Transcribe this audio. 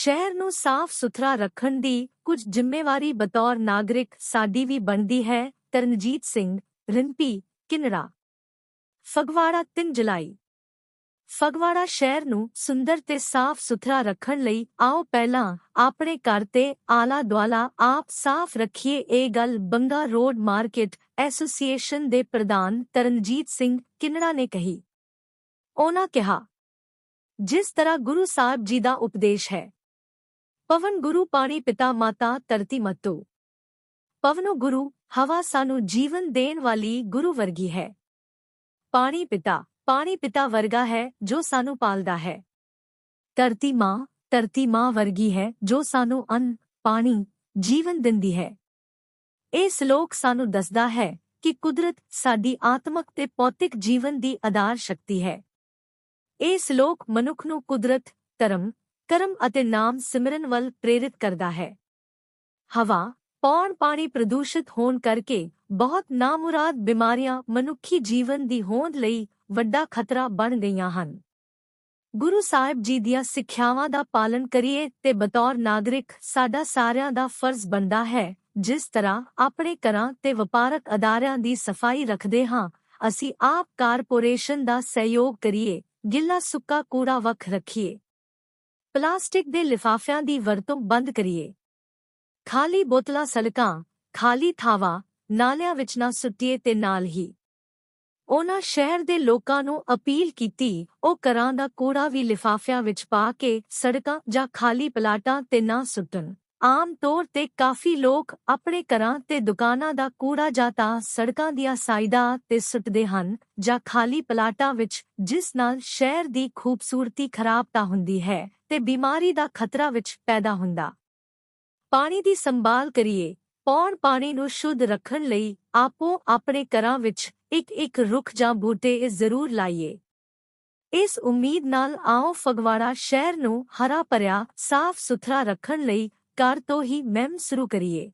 ਸ਼ਹਿਰ ਨੂੰ ਸਾਫ਼ ਸੁਥਰਾ ਰੱਖਣ ਦੀ ਕੁਝ ਜ਼ਿੰਮੇਵਾਰੀ ਬਤੌਰ ਨਾਗਰਿਕ ਸਾਡੀ ਵੀ ਬਣਦੀ ਹੈ, ਤਰਨਜੀਤ ਸਿੰਘ, ਰਿੰਪੀ ਕਿਨਰਾ ਫਗਵਾੜਾ 3 ਜੁਲਾਈ। ਫਗਵਾੜਾ ਸ਼ਹਿਰ ਨੂੰ ਸੁੰਦਰ ਤੇ ਸਾਫ਼ ਸੁਥਰਾ ਰੱਖਣ ਲਈ ਆਓ ਪਹਿਲਾਂ ਆਪਣੇ ਘਰ ਤੇ ਆਲਾ ਦੁਆਲਾ ਆਪ ਸਾਫ਼ ਰੱਖੀਏ। ਇਹ ਗੱਲ ਬੰਗਾ ਰੋਡ ਮਾਰਕੀਟ ਐਸੋਸੀਏਸ਼ਨ ਦੇ ਪ੍ਰਧਾਨ ਤਰਨਜੀਤ ਸਿੰਘ ਕਿਨੜਾ ਨੇ ਕਹੀ। ਉਹਨਾਂ ਕਿਹਾ, ਜਿਸ ਤਰ੍ਹਾਂ ਗੁਰੂ ਸਾਹਿਬ ਜੀ ਦਾ ਉਪਦੇਸ਼ ਹੈ ਪਵਨ ਗੁਰੂ ਪਾਣੀ ਪਿਤਾ ਮਾਤਾ ਧਰਤੀ ਮਤੋ ਪਵਨੋ ਗੁਰੂ ਹਵਾ ਸਾਨੂੰ ਜੀਵਨ ਦੇਣ ਵਾਲੀ ਗੁਰੂ ਵਰਗੀ ਹੈ ਪਾਣੀ ਪਿਤਾ ਪਾਣੀ ਪਿਤਾ ਵਰਗਾ ਹੈ ਜੋ ਸਾਨੂੰ ਪਾਲਦਾ ਹੈ ਧਰਤੀ ਮਾਂ ਧਰਤੀ ਮਾਂ ਵਰਗੀ ਹੈ ਜੋ ਸਾਨੂੰ ਅੰਨ ਪਾਣੀ ਜੀਵਨ ਦਿੰਦੀ ਹੈ ਇਹ ਸ਼ਲੋਕ ਸਾਨੂੰ ਦੱਸਦਾ ਹੈ ਕਿ ਕੁਦਰਤ ਸਾਡੀ ਆਤਮਕ ਤੇ ਭੌਤਿਕ ਜੀਵਨ ਦੀ ਆਧਾਰ ਸ਼ਕਤੀ ਹੈ ਇਹ ਸ਼ਲੋਕ ਮਨੁੱਖ ਨੂੰ ਕੁਦਰਤ ਧਰਮ ਕਰਮ ਅਤੇ ਨਾਮ ਸਿਮਰਨ ਵੱਲ ਪ੍ਰੇਰਿਤ ਕਰਦਾ ਹੈ। ਹਵਾ, ਪੌਣ ਪਾਣੀ ਪ੍ਰਦੂਸ਼ਿਤ ਹੋਣ ਕਰਕੇ ਬਹੁਤ ਨਾਮੁਰਾਦ ਬਿਮਾਰੀਆਂ ਮਨੁੱਖੀ ਜੀਵਨ ਦੀ ਹੋਂਦ ਲਈ ਵੱਡਾ ਖਤਰਾ ਬਣ ਗਈਆਂ ਹਨ। ਗੁਰੂ ਸਾਹਿਬ ਜੀ ਦੀਆਂ ਸਿੱਖਿਆਵਾਂ ਦਾ ਪਾਲਨ ਕਰੀਏ ਤੇ ਬਤੌਰ ਨਾਗਰਿਕ ਸਾਡਾ ਸਾਰਿਆਂ ਦਾ ਫਰਜ਼ ਬਣਦਾ ਹੈ, ਜਿਸ ਤਰ੍ਹਾਂ ਆਪਣੇ ਘਰਾਂ ਤੇ ਵਪਾਰਕ ਅਦਾਰਿਆਂ ਦੀ ਸਫ਼ਾਈ ਰੱਖਦੇ ਹਾਂ, ਅਸੀਂ ਆਪ ਕਾਰਪੋਰੇਸ਼ਨ ਦਾ ਸਹਿਯੋਗ ਕਰੀਏ, ਗਿੱਲਾ ਸੁੱਕਾ ਕੂੜਾ ਵੱਖ ਰੱਖੀਏ। ਪਲਾਸਟਿਕ ਦੇ ਲਿਫਾਫਿਆਂ ਦੀ ਵਰਤੋਂ ਬੰਦ ਕਰੀਏ। ਖਾਲੀ ਬੋਤਲਾਂ ਸੜਕਾਂ, ਖਾਲੀ ਥਾਵਾਂ, ਨਾਲਿਆਂ ਵਿੱਚ ਨਾ ਸੁੱਟੀਏ ਤੇ ਨਾਲ ਹੀ। ਉਹਨਾਂ ਸ਼ਹਿਰ ਦੇ ਲੋਕਾਂ ਨੂੰ ਅਪੀਲ ਕੀਤੀ, ਉਹ ਘਰਾਂ ਦਾ ਕੂੜਾ ਵੀ ਲਿਫਾਫਿਆਂ ਵਿੱਚ ਪਾ ਕੇ ਸੜਕਾਂ ਜਾਂ ਖਾਲੀ ਪਲਾਟਾਂ ਤੇ ਨਾ ਸੁੱਟਣ। ਆਮ ਤੌਰ ਤੇ ਕਾਫੀ ਲੋਕ ਆਪਣੇ ਘਰਾਂ ਤੇ ਦੁਕਾਨਾਂ ਦਾ ਕੂੜਾ ਜਾਂ ਤਾਂ ਸੜਕਾਂ ਦੀਆਂ ਸਾਈਡਾਂ ਤੇ ਸੁੱਟਦੇ ਹਨ ਜਾਂ ਖਾਲੀ ਪਲਾਟਾਂ ਵਿੱਚ, ਜਿਸ ਨਾਲ ਸ਼ਹਿਰ ਦੀ ਖੂਬਸੂਰਤੀ ਖਰਾਬ ਤਾਂ ਹੁੰਦੀ ਹੈ ਤੇ ਬਿਮਾਰੀ ਦਾ ਖਤਰਾ ਵਿੱਚ ਪੈਦਾ ਹੁੰਦਾ। ਪਾਣੀ ਦੀ ਸੰਭਾਲ ਕਰੀਏ। ਪੌਣ ਪਾਣੀ ਨੂੰ ਸ਼ੁੱਧ ਰੱਖਣ ਲਈ ਆਪੋ ਆਪਣੇ ਘਰਾਂ ਵਿੱਚ ਇੱਕ ਇੱਕ ਰੁੱਖ ਜਾਂ ਬੂਟੇ ਜ਼ਰੂਰ ਲਾਈਏ। ਇਸ ਉਮੀਦ ਨਾਲ ਆਓ ਫਗਵਾੜਾ ਸ਼ਹਿਰ ਨੂੰ ਹਰਾ ਭਰਿਆ, ਸਾਫ਼ ਸੁਥਰਾ ਰੱਖਣ ਲਈ ਕਾਰ ਤੋਂ ਹੀ ਮਹਿਮ ਸ਼ੁਰੂ ਕਰੀਏ।